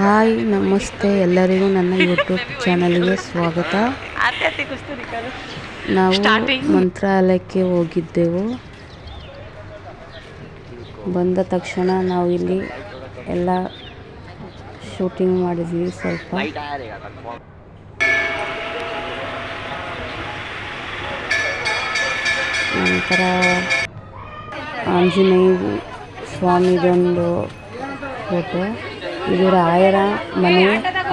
Hi ನಮಸ್ತೆ ಎಲ್ಲರಿಗೂ ನನ್ನ ಯೂಟ್ಯೂಬ್ ಚಾನಲ್ಗೆ ಸ್ವಾಗತ. ನಾವು ಮಂತ್ರಾಲಯಕ್ಕೆ ಹೋಗಿದ್ದೆವು. ಬಂದ ತಕ್ಷಣ ನಾವು ಇಲ್ಲಿ ಎಲ್ಲ ಶೂಟಿಂಗ್ ಮಾಡಿದ್ವಿ ಸ್ವಲ್ಪ. ನಂತರ ಆಂಜನೇಯ ಸ್ವಾಮಿದೊಂದು ಫೋಟೋ ಇದು ರಾಯರ ಮನೆ.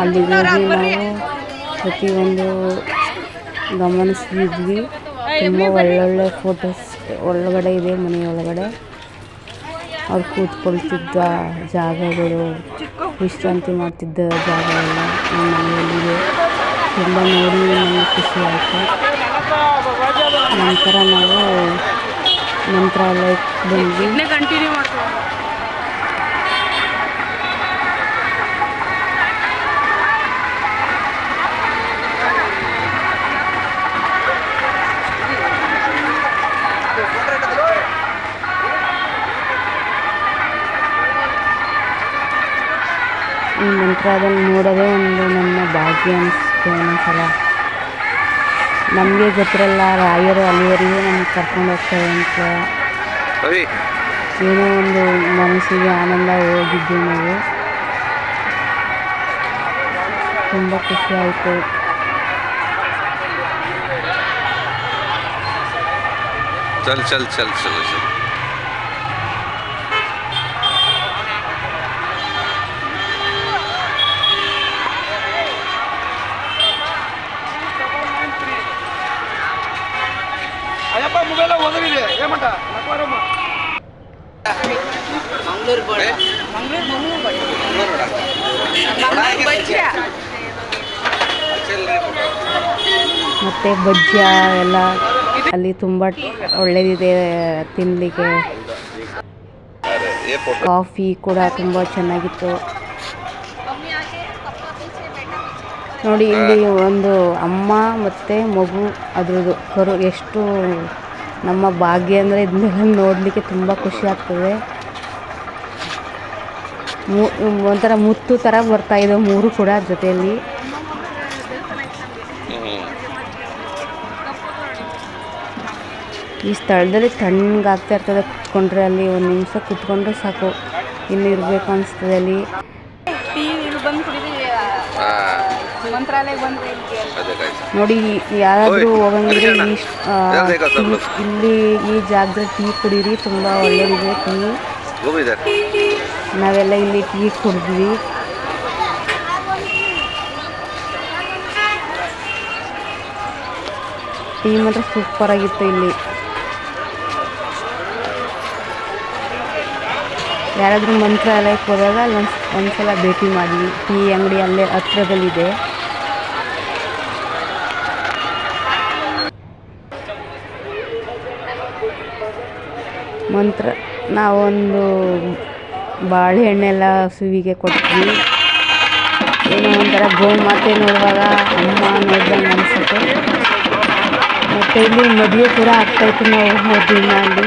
ಅಲ್ಲಿ ಹೋಗಿ ನಾವು ಪ್ರತಿಯೊಂದು ಗಮನಿಸಿದ್ವಿ. ತುಂಬ ಒಳ್ಳೊಳ್ಳೆ ಫೋಟೋಸ್ ಒಳಗಡೆ ಇದೆ ಮನೆಯೊಳಗಡೆ. ಅವ್ರು ಕೂತ್ಕೊಳ್ತಿದ್ದ ಜಾಗಗಳು, ವಿಶ್ರಾಂತಿ ಮಾಡ್ತಿದ್ದ ಜಾಗವೆಲ್ಲ ನಮ್ಮ ಮನೆಯಲ್ಲಿದೆ ತುಂಬ ನೋಡಿ ನಮಗೆ ಖುಷಿ ಆಯಿತು. ನಂತರ ನಾವು ಮಂತ್ರಾಲಯಕ್ಕೆ ಬಂದ್ವಿ. ಕಂಟಿನ್ಯೂ ಅದನ್ನು ನೋಡೋದೇ ಒಂದು ನನ್ನ ಭಾಗ್ಯ ಅನಿಸುತ್ತೆ ಒಂದೊಂದ್ಸಲ. ನಮಗೆ ಗೊತ್ತಿರಲ್ಲ ರಾಯರು ಅಲ್ಲಿವರೆಗೂ ನಮ್ಗೆ ಕರ್ಕೊಂಡು ಹೋಗ್ತಾರೆ ಅಂತ. ಏನೋ ಒಂದು ಮನಸ್ಸಿಗೆ ಆನಂದ ಹೋಗಿದ್ವಿ ನಾವು. ತುಂಬ ಖುಷಿ ಆಯಿತು. ಮತ್ತೆ ಮೊಬೈಲ್ ಒದಗಿದೆ. ಎಲ್ಲ ಅಲ್ಲಿ ತುಂಬ ಒಳ್ಳೇದಿದೆ ತಿನ್ನಲಿಕ್ಕೆ ಕಾಫಿ ಕೂಡ ತುಂಬ ಚೆನ್ನಾಗಿತ್ತು. ನೋಡಿ ಇಲ್ಲಿ ಒಂದು ಅಮ್ಮ ಮತ್ತೆ ಮಗು ಅದ್ರದ್ದು. ಕರು ಎಷ್ಟು ನಮ್ಮ ಭಾಗ್ಯ ಅಂದರೆ ಇದನ್ನೆಲ್ಲ ನೋಡಲಿಕ್ಕೆ ತುಂಬ ಖುಷಿ ಆಗ್ತದೆ. ಮು ಒಂಥರ ಮುತ್ತು ಥರ ಬರ್ತಾ ಇದೆ ಮೂರು ಕೂಡ ಜೊತೆಯಲ್ಲಿ. ಈ ಸ್ಥಳದಲ್ಲಿ ತಣ್ಣಗಾಗ್ತಾ ಇರ್ತದೆ. ಕುತ್ಕೊಂಡ್ರೆ ಅಲ್ಲಿ ಒಂದು ನಿಮಿಷ ಕುತ್ಕೊಂಡ್ರೆ ಸಾಕು. ಇಲ್ಲಿ ಇರಬೇಕು ಅನಿಸ್ತದೆ ಅಲ್ಲಿ. ನೋಡಿ ಯಾರಾದರೂ ಹೋಗಂಗಿದ್ರೆ ಈ? ಇಲ್ಲಿ ಈ ಜಾಗದಲ್ಲಿ ಟೀ ಕುಡೀರಿ ತುಂಬ ಒಳ್ಳೆಯದಿದೆ ಟೀ. ನಾವೆಲ್ಲ ಇಲ್ಲಿ ಟೀ ಕುಡಿದ್ವಿ. ಟೀ ಮಾತ್ರ ಸೂಪರ್ ಆಗಿತ್ತು ಇಲ್ಲಿ. ಯಾರಾದರೂ ಮಂತ್ರಾಲಯಕ್ಕೆ ಹೋದಾಗ ಅಲ್ಲಿ ಒಂದು ಒಂದ್ಸಲ ಭೇಟಿ ಮಾಡಿ. ಟೀ ಅಂಗಡಿ ಅಲ್ಲೇ ಹತ್ರದಲ್ಲಿದೆ. ಮಂತ್ರ. ನಾವೊಂದು ಬಾಳೆಹಣ್ಣೆಲ್ಲ ಹಸುವಿಗೆ ಕೊಟ್ವಿ. ಏನೋ ಒಂಥರ ಗೋಮಾತೆ ನೋಡುವಾಗ ಅಮ್ಮ ನೋಡ್ದಂಗೆ ಅನಿಸುತ್ತೆ. ಮತ್ತು ಇಲ್ಲಿ ಮದುವೆ ಕೂಡ ಆಗ್ತಾಯಿತ್ತು ನಾವು ಹೋದ ದಿನ ಅಲ್ಲಿ